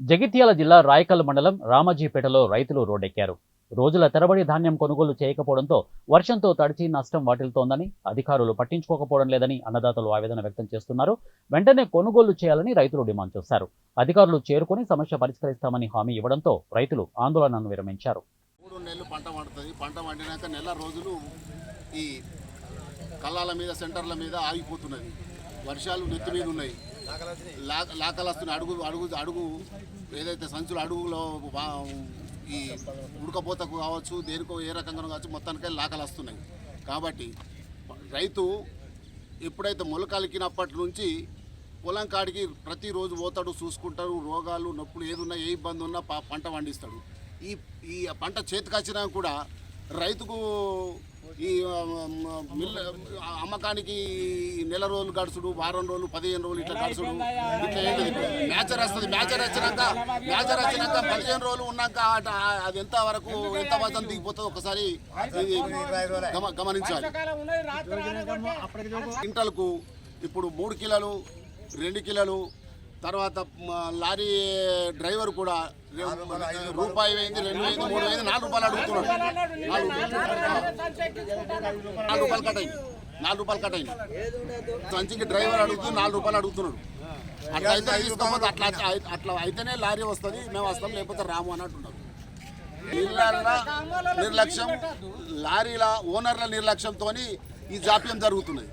జగిత్యాల జిల్లా రాయకల్ మండలం రామజీపేటలో రైతులు రోడ్డెక్కారు. రోజుల తరబడి ధాన్యం కొనుగోలు చేయకపోవడంతో వర్షంతో తడిచి నష్టం వాటిల్తోందని అధికారులు పట్టించుకోకపోవడం లేదని అన్నదాతలు ఆవేదన వ్యక్తం చేస్తున్నారు. వెంటనే కొనుగోలు చేయాలని రైతులు డిమాండ్ చేశారు. అధికారులు చేరుకుని సమస్య పరిష్కరిస్తామని హామీ ఇవ్వడంతో రైతులు ఆందోళనను విరమించారు. మూడు నెలలు పంట పండుతుంది. పంట పండినాక నెల రోజులు ఈ కళ్ళాల మీద సెంటర్ల మీద ఆగిపోతున్నది. వర్షాలు నెత్తి మీద ఉన్నాయి. లాకలు వస్తున్నాయి. అడుగు అడుగు అడుగు. ఏదైతే సంచులు అడుగులో ఈ ఉడకపోతకు కావచ్చు దేనికో ఏ రకంగా కావచ్చు మొత్తానికే లాకలు వస్తున్నాయి. కాబట్టి రైతు ఎప్పుడైతే మొలకలికినప్పటి నుంచి పొలం కాడికి ప్రతిరోజు పోతాడు చూసుకుంటాడు రోగాలు నొప్పులు ఏదున్నా ఏ ఇబ్బంది ఉన్నా పంట పండిస్తాడు. ఈ ఈ పంట చేతికొచ్చినా కూడా రైతుకు ఈ ఆ, మ, మిల్ల ఆ, అమ్మకానికి నెల రోజులు గడుచుడు వారం రోజులు పదిహేను రోజులు ఇట్లా గడుచుడు ఇట్లా ఏంటి? మ్యాచర్ వస్తుంది. మ్యాచర్ వచ్చినాక మ్యాచర్ వచ్చినాక పదిహేను రోజులు ఉన్నాక అది ఎంత వరకు ఎంత వజన్ దిగిపోతుందో ఒకసారి గమనించాలి. క్వింటల్కు ఇప్పుడు మూడు కిలోలు రెండు కిలోలు తర్వాత లారీ డ్రైవర్ కూడా రూపాయి అయింది రెండు అయింది మూడు అయింది నాలుగు రూపాయలు అడుగుతున్నాడు. నాలుగు నాలుగు రూపాయలు కట్ అయింది. నాలుగు రూపాయలు కట్ అయింది. సంచికి డ్రైవర్ అడుగుతూ నాలుగు రూపాయలు అడుగుతున్నాడు. అట్లా అయితే తీసుకోకపోతే అట్లా అట్లా అయితేనే లారీ వస్తుంది మేము వస్తాం లేకపోతే రాము అని అంటున్నారు నిర్లక్ష్యం లారీల ఓనర్ల నిర్లక్ష్యంతో ఈ జాప్యం జరుగుతున్నది.